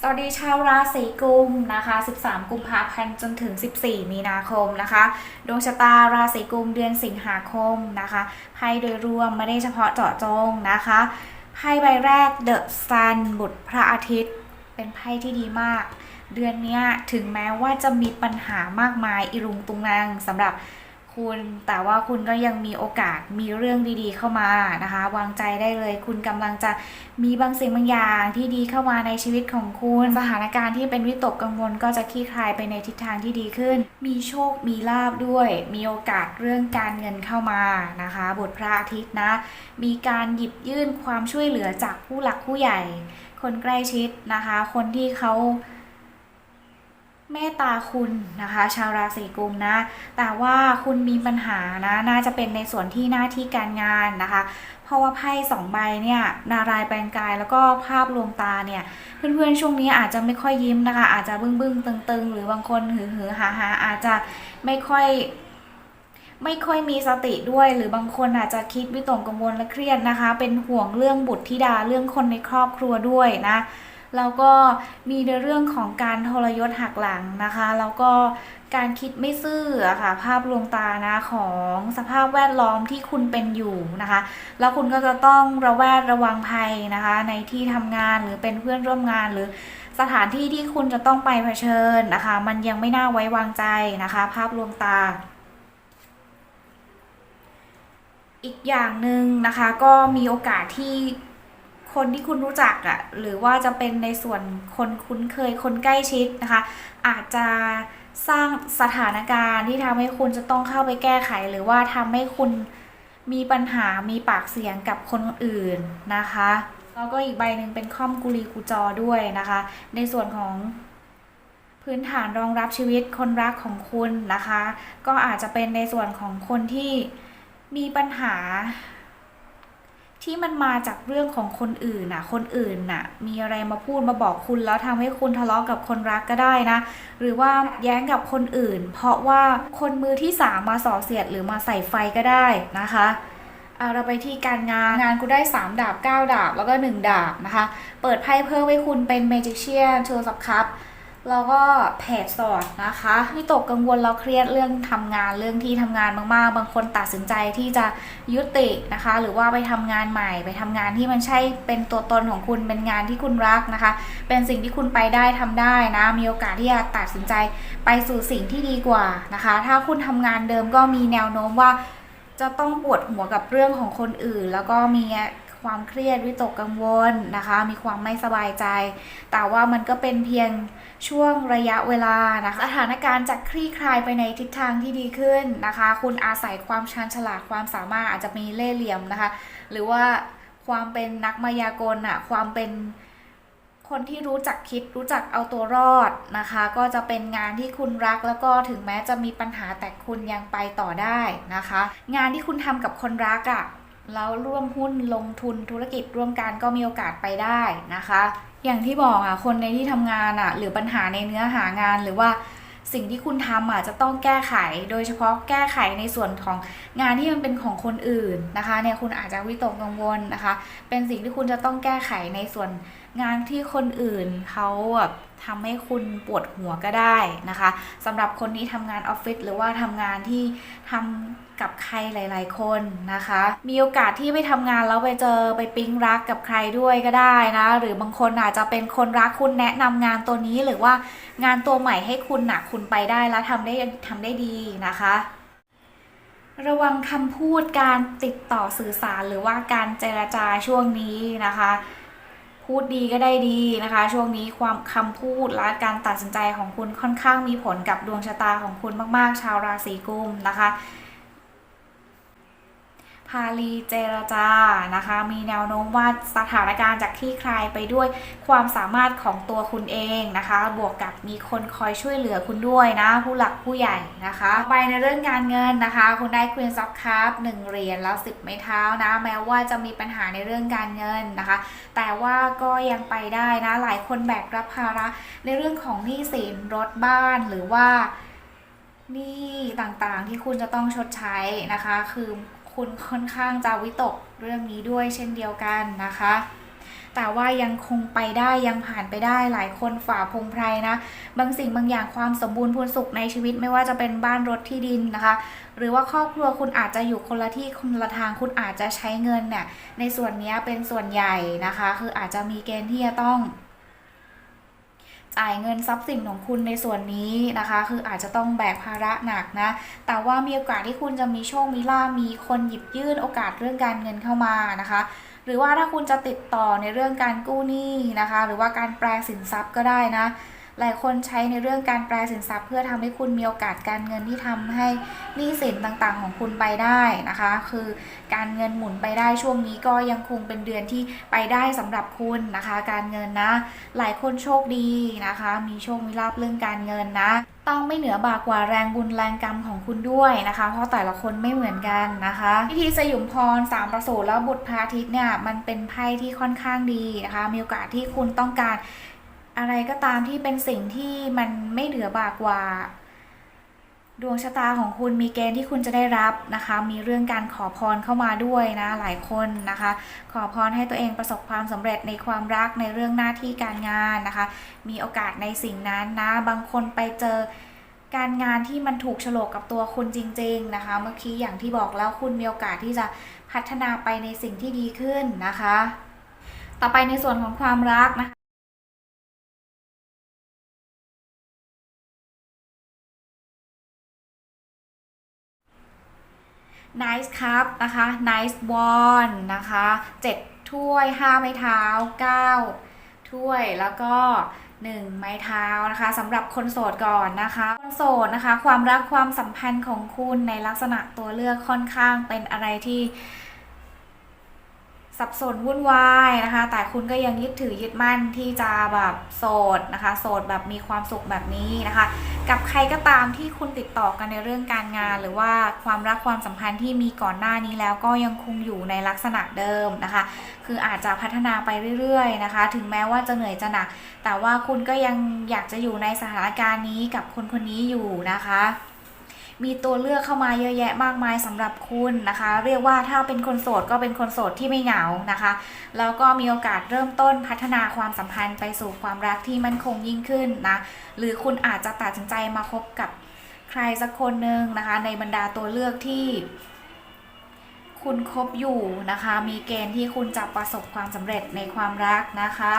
สวัสดีชาวราศีกุมนะคะ 13 กุมภาพันธ์จนถึง 14 มีนาคมนะคะ ดวงชะตาราศีกุมเดือนสิงหาคมนะคะไพ่โดยรวมไม่ได้เฉพาะเจาะจงนะคะไพ่ใบแรก The Sun บุตรพระอาทิตย์ เป็นไพ่ที่ดีมาก เดือนนี้ถึงแม้ว่าจะมีปัญหามากมายอิรุงตุงนางสำหรับ คุณแต่ว่าคุณก็ยังมีโอกาสมีเรื่องดีๆเข้ามานะคะ วางใจได้เลย คุณกำลังจะมีบางสิ่งบางอย่างที่ดีเข้ามาในชีวิตของคุณ สถานการณ์ที่เป็นวิตกกังวลก็จะคลี่คลายไปในทิศทางที่ดีขึ้น มีโชคมีลาบด้วย มีโอกาสเรื่องการเงินเข้ามานะคะบทพระอาทิตย์นะ มีการหยิบยื่นความช่วยเหลือจากผู้หลักผู้ใหญ่ คนใกล้ชิดนะคะ คนที่เขา เมตตาคุณนะคะ ชาวราศีกุมนะ แต่ว่าคุณมีปัญหานะ น่าจะเป็นในส่วนที่หน้าที่การงานนะคะ เพราะว่าไพ่สองใบเนี่ยนารายณ์แปลงกายแล้วก็ภาพลวงตาเนี่ย เพื่อนๆช่วงนี้อาจจะไม่ค่อยยิ้มนะคะ อาจจะบึ้งบึ้งๆตึงๆ หรือบางคนหือหือหาหาอาจจะไม่ค่อยไม่ค่อยมีสติด้วย หรือบางคนอาจจะคิดวิตกกังวลและเครียดนะคะ เป็นห่วงเรื่องบุตรธิดาเรื่องคนในครอบครัวด้วยนะ แล้วก็มีในเรื่องของการทรยศหักหลังนะคะ แล้วก็การคิดไม่ซื่อะค่ะ ภาพลวงตานะของสภาพแวดล้อมที่คุณเป็นอยู่นะคะ แล้วคุณก็จะต้องระแวดระวังภัยนะคะ ในที่ทำงานหรือเป็นเพื่อนร่วมงานหรือสถานที่ที่คุณจะต้องไปเผชิญนะคะ มันยังไม่น่าไว้วางใจนะคะ ภาพลวงตาอีกอย่างหนึ่งนะคะก็มีโอกาสที่ คนที่คุณรู้จักอะ่ะหรือว่าจะเป็นในส่วนคนคุ้นเคยคนใกล้ชิดนะคะ อาจจะสร้างสถานการณ์ที่ทำให้คุณจะต้องเข้าไปแก้ไข หรือว่าทำให้คุณมีปัญหามีปากเสียงกับคนอื่นนะคะแล้วก็อีกใบหนึ่งเป็นค่อมกุลีกุจอด้วยนะคะ ในส่วนของพื้นฐานรองรับชีวิตคนรักของคุณนะคะ ก็อาจจะเป็นในส่วนของคนที่มีปัญหา ที่มันมาจากเรื่องของคนอื่นน่ะ คนอื่นน่ะ มีอะไรมาพูดมาบอกคุณแล้วทำให้คุณทะเลาะกับคนรักก็ได้นะ หรือว่าแย้งกับคนอื่น เพราะว่าคนมือที่สามมาส่อเสียดหรือมาใส่ไฟก็ได้นะคะเอาเราไปที่การงานงานคุณได้ 3 ดาบ 9 ดาบ แล้วก็ 1 ดาบนะคะ เปิดไพ่เพิ่มให้คุณเป็น Magician เชอร์สับคัพ แล้วก็แผดสอดนะคะวิตกกังวลเราเครียดเรื่องทำงานเรื่องที่ทำงานมากๆ บางคนตัดสินใจที่จะยุตินะคะ หรือว่าไปทำงานใหม่ ไปทำงานที่มันใช่เป็นตัวตนของคุณเป็นงานที่คุณรักนะคะ เป็นสิ่งที่คุณไปได้ทำได้นะ มีโอกาสที่จะตัดสินใจไปสู่สิ่งที่ดีกว่านะคะ ถ้าคุณทำงานเดิมก็มีแนวโน้มว่าจะต้องปวดหัวกับเรื่องของคนอื่น แล้วก็มี ความเครียดวิตกกังวลนะคะ มีความไม่สบายใจ แต่ว่ามันก็เป็นเพียงช่วงระยะเวลานะคะสถานการณ์จะคลี่คลายไปในทิศทางที่ดีขึ้นนะคะ คุณอาศัยความชาญฉลาดความสามารถอาจจะมีเล่ห์เหลี่ยมนะคะ หรือว่าความเป็นนักมายากลอะความเป็นคนที่รู้จักคิดรู้จักเอาตัวรอดนะคะ ก็จะเป็นงานที่คุณรักแล้วก็ถึงแม้จะมีปัญหาแต่คุณยังไปต่อได้นะคะ งานที่คุณทำกับคนรักอะ แล้วร่วมหุ้นลงทุนธุรกิจร่วมกันก็มีโอกาสไปได้นะคะ อย่างที่บอกอะคนในที่ทำงานอะหรือปัญหาในเนื้อหางานหรือว่าสิ่งที่คุณทำอะจะต้องแก้ไข โดยเฉพาะแก้ไขในส่วนของงานที่มันเป็นของคนอื่นนะคะเนี่ยคุณอาจจะวิตกกังวลนะคะ เป็นสิ่งที่คุณจะต้องแก้ไขในส่วนงานที่คนอื่นเขาแบบ ทำให้คุณปวดหัวก็ได้นะคะสำหรับคนที่ทำงานออฟฟิศหรือว่าทำงานที่ทำกับใครหลาย ๆ คนนะคะ มีโอกาสที่ไปทำงานแล้วไปเจอไปปิ๊งรักกับใครด้วยก็ได้นะ หรือบางคนอาจจะเป็นคนรักคุณแนะนำงานตัวนี้หรือว่างานตัวใหม่ให้คุณนะคุณไปได้แล้วทำได้ทำได้ดีนะคะระวังคำพูดการติดต่อสื่อสารหรือว่าการเจรจาช่วงนี้นะคะ พูดดีก็ได้ดีนะคะ ช่วงนี้ความคำพูดและการตัดสินใจของคุณค่อนข้างมีผลกับดวงชะตาของคุณมากๆ ชาวราศีกุมนะคะ พาลีเจรจานะคะ มีแนวโน้มว่าสถานการณ์จะคลี่คลายไปด้วยความสามารถของตัวคุณเองนะคะ บวกกับมีคนคอยช่วยเหลือคุณด้วยนะ ผู้หลักผู้ใหญ่นะคะ ไปในเรื่องการเงินนะคะ คุณได้ Queen of Cups หนึ่งเหรียญแล้ว10ไม้เท้านะ แม้ว่าจะมีปัญหาในเรื่องการเงินนะคะ แต่ว่าก็ยังไปได้นะ หลายคนแบกรับภาระในเรื่องของหนี้สินรถบ้านหรือว่าหนี้ต่างๆที่คุณจะต้องชดใช้นะคะ คือ คุณค่อนข้างจะวิตกเรื่องนี้ด้วยเช่นเดียวกันนะคะ แต่ว่ายังคงไปได้ยังผ่านไปได้หลายคนฝ่าพงไพรนะ บางสิ่งบางอย่างความสมบูรณ์พูนสุขในชีวิตไม่ว่าจะเป็นบ้านรถที่ดินนะคะ หรือว่าครอบครัวคุณอาจจะอยู่คนละที่คนละทางคุณอาจจะใช้เงินเนี่ยในส่วนนี้เป็นส่วนใหญ่นะคะ คืออาจจะมีเกณฑ์ที่จะต้อง จ่ายเงินทรัพย์สินของคุณในส่วนนี้นะคะ คืออาจจะต้องแบกภาระหนักนะ แต่ว่ามีโอกาสที่คุณจะมีโชคมีลาบมีคนหยิบยื่นโอกาสเรื่องการเงินเข้ามานะคะหรือว่าถ้าคุณจะติดต่อในเรื่องการกู้หนี้นะคะ หรือว่าการแปลสินทรัพย์ก็ได้นะ หลายคนใช้ในเรื่องการแปลสินทรัพย์เพื่อทำให้คุณมีโอกาสการเงินที่ทำให้หนี้สินต่างๆ ของคุณไปได้นะคะ คือการเงินหมุนไปได้ช่วงนี้ก็ยังคงเป็นเดือนที่ไปได้สำหรับคุณนะคะ การเงินนะ หลายคนโชคดีนะคะ มีโชคมีลาภเรื่องการเงินนะต้องไม่เหนือบากกว่าแรงบุญแรงกรรมของคุณด้วยนะคะ เพราะแต่ละคนไม่เหมือนกันนะคะ พิธีสยุมพรสามประสูติแล้วบุตรพระอาทิตย์เนี่ยมันเป็นไพ่ที่ค่อนข้างดีนะคะ มีโอกาสที่คุณต้องการ อะไรก็ตามที่เป็นสิ่งที่มันไม่เหลือบากว่า ดวงชะตาของคุณมีเกณฑ์ที่คุณจะได้รับนะคะ มีเรื่องการขอพรเข้ามาด้วยนะหลายคนนะคะ ขอพรให้ตัวเองประสบความสำเร็จในความรักในเรื่องหน้าที่การงานนะคะ มีโอกาสในสิ่งนั้นนะ บางคนไปเจอการงานที่มันถูกโฉลกกับตัวคุณจริง ๆนะคะ เมื่อกี้อย่างที่บอกแล้วคุณมีโอกาสที่จะพัฒนาไปในสิ่งที่ดีขึ้นนะคะ ต่อไปในส่วนของความรักนะคะ Nice Cup นะคะ Nice one นะคะ7ถ้วย 5 ไม้เท้า 9 ถ้วยแล้วก็ 1 ไม้เท้านะคะสำหรับคนโสดก่อนนะคะ คนโสดนะคะ ความรักความสัมพันธ์ของคุณในลักษณะตัวเลือกค่อนข้างเป็นอะไรที่ สับสนวุ่นวายนะคะ แต่คุณก็ยังยึดถือยึดมั่นที่จะแบบโสดนะคะ โสดแบบมีความสุขแบบนี้นะคะ กับใครก็ตามที่คุณติดต่อกันในเรื่องการงาน หรือว่าความรักความสัมพันธ์ที่มีก่อนหน้านี้แล้วก็ยังคงอยู่ในลักษณะเดิมนะคะ คืออาจจะพัฒนาไปเรื่อยๆนะคะ ถึงแม้ว่าจะเหนื่อยจะหนัก แต่ว่าคุณก็ยังอยากจะอยู่ในสถานการณ์นี้กับคนคนนี้อยู่นะคะ มีตัวเลือกเข้ามาเยอะแยะมากมายสำหรับคุณนะคะ เรียกว่าถ้าเป็นคนโสดก็เป็นคนโสดที่ไม่เหงานะคะ แล้วก็มีโอกาสเริ่มต้นพัฒนาความสัมพันธ์ไปสู่ความรักที่มั่นคงยิ่งขึ้นนะ หรือคุณอาจจะตัดสินใจมาคบกับใครสักคนหนึ่งนะคะ ในบรรดาตัวเลือกที่คุณคบอยู่นะคะ มีเกณฑ์ที่คุณจะประสบความสำเร็จในความรักนะคะ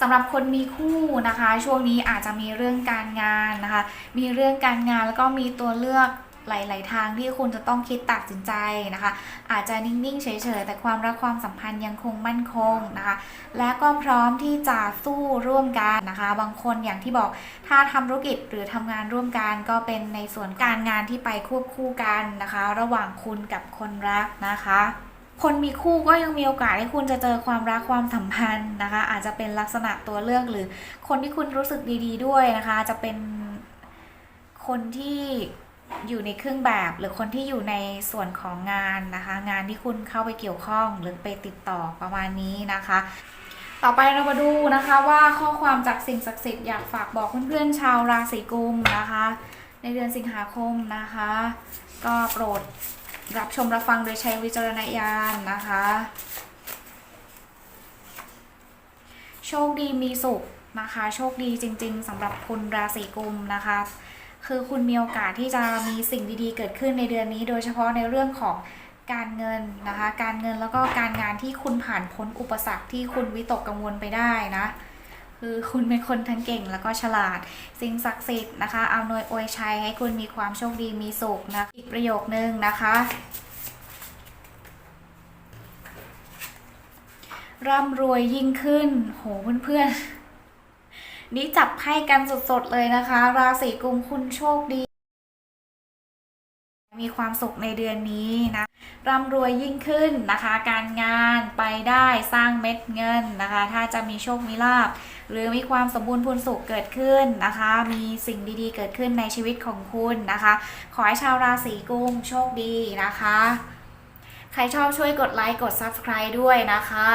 สำหรับคนมีคู่นะคะ ช่วงนี้อาจจะมีเรื่องการงานนะคะ มีเรื่องการงานแล้วก็มีตัวเลือกหลาย ๆ ทางที่คุณจะต้องคิดตัดสินใจนะคะ อาจจะนิ่ง ๆ เฉย ๆ แต่ความรักความสัมพันธ์ยังคงมั่นคงนะคะ และก็พร้อมที่จะสู้ร่วมกันนะคะ บางคนอย่างที่บอกถ้าทำธุรกิจหรือทำงานร่วมกันก็เป็นในส่วนการงานที่ไปควบคู่กันนะคะ ระหว่างคุณกับคนรักนะคะ คนมีคู่ก็ยังมีโอกาสให้คุณจะเจอความรักความสัมพันธ์นะคะ อาจจะเป็นลักษณะตัวเลือกหรือคนที่คุณรู้สึกดี ๆ ด้วยนะคะ จะเป็นคนที่อยู่ในเครื่องแบบหรือคนที่อยู่ในส่วนของงานนะคะ งานที่คุณเข้าไปเกี่ยวข้องหรือไปติดต่อประมาณนี้นะคะ ต่อไปเรามาดูนะคะว่าข้อความจากสิ่งศักดิ์สิทธิ์อยากฝากบอกเพื่อนๆชาวราศีกุมนะคะ ในเดือนสิงหาคมนะคะ ก็โปรด รับชมรับฟังโดยใช้วิจารณญาณนะคะ โชคดีมีสุขนะคะ โชคดีจริง ๆสำหรับคุณราศีกุมนะคะ คือคุณมีโอกาสที่จะมีสิ่งดีๆ เกิดขึ้นในเดือนนี้ โดยเฉพาะในเรื่องของการเงินนะคะ การเงินแล้วก็การงานที่คุณผ่านพ้นอุปสรรคที่คุณวิตกกังวลไปได้นะ คือคุณเป็นคนทั้งเก่งแล้วก็ฉลาด สิ่งศักดิ์สิทธิ์นะคะอำนวยอวยชัยให้คุณมีความโชคดีมีสุขนะอีกประโยคนึงนะคะร่ำรวยยิ่งขึ้น โหเพื่อนๆนี่จับไพ่กันสดๆเลยนะคะ ราศีกุมคุณโชคดี มีความสุขในเดือนนี้นะร่ำรวยยิ่งขึ้นนะคะ การงานไปได้สร้างเม็ดเงินนะคะ ถ้าจะมีโชคมีลาภหรือมีความสมบูรณ์พูนสุขเกิดขึ้นนะคะ มีสิ่งดีๆ เกิดขึ้นในชีวิตของคุณนะคะ ขอให้ชาวราศีกุมโชคดีนะคะ ใครชอบช่วยกดไลค์กด Subscribe ด้วยนะคะ